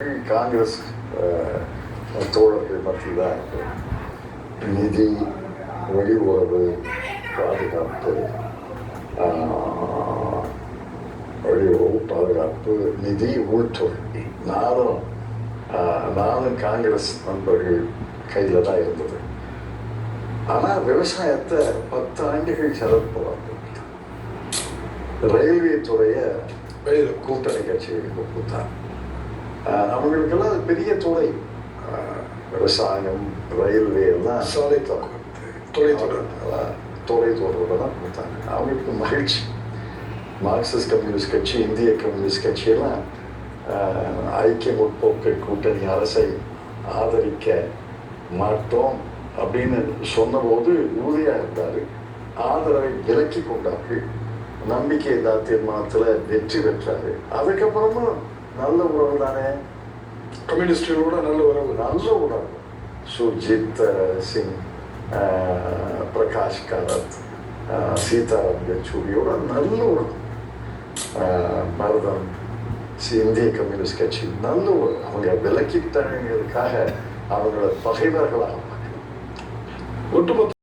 காங்கிரஸ் தோழர்கள் மத்தியில் நிதி வெளியுறவு பாதுகாப்பு வெளியுறவு பாதுகாப்பு நிதி உள்துறை நானும் நானும் காங்கிரஸ் நண்பர்கள் கையில் தான் இருந்தது. ஆனால் விவசாயத்தை பத்து ஆண்டுகள் சரத்பவார் ரயில்வே துறையை கூட்டணி கட்சிகளுக்கு கொடுத்தார் ஆஹ் அவங்களுக்கெல்லாம் அது பெரிய துறை விவசாயம் ரயில்வே எல்லாம் சாலை போக்குவரத்து தொலைத்தொடர்பு அதான் தொலை தொடர்பு தான் கொடுத்தாங்க. அவங்களுக்கு மகிழ்ச்சி. மார்க்சிஸ்ட் கம்யூனிஸ்ட் கட்சி இந்திய கம்யூனிஸ்ட் கட்சியெல்லாம் ஐக்கிய முற்போக்கு கூட்டணி அரசை ஆதரிக்க மாட்டோம் அப்படின்னு சொன்னபோது உறுதியாக இருந்தார். ஆதரவை விலக்கி கொண்டார்கள். நம்பிக்கை இல்லா தீர்மானத்தில் வெற்றி பெற்றாரு. அதுக்கப்புறமும் நல்ல உறவு தானே கம்யூனிஸ்டுகளோட நல்ல உறவு. நல்ல உணர்வு சுர்ஜித் அஹ், சிங் பிரகாஷ் காரத் சீதாராம் யெச்சூரியோட நல்ல உறவு. பரதம் இந்திய கம்யூனிஸ்ட் கட்சி நல்ல உறவு. அவங்க விலக்கிட்டாங்கிறதுக்காக அவங்கள பகைவர்களாக ஒட்டுமொத்த